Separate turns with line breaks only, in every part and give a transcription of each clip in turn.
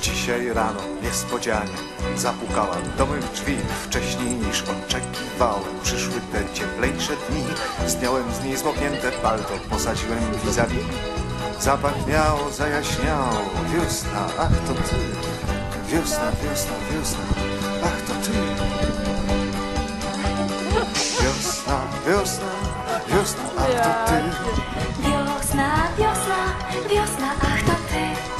Dzisiaj rano niespodzianie zapukałem do mych drzwi. Wcześniej niż oczekiwałem Przyszły te cieplejsze dni. Zdjąłem z niej zmoknięte palto Posadziłem vis-a-vis. Zapachniało, zajaśniało Wiosna, ach to ty. Wiosna, wiosna, wiosna Ach to ty. Wiosna, wiosna, wiosna Ach to ty.
Wiosna, wiosna, wiosna, ach to ty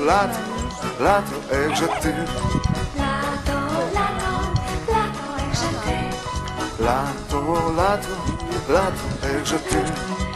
lato, lato, echże ty,
Lato, lato, lato, echże ty
lato, lato, lato, echże ty.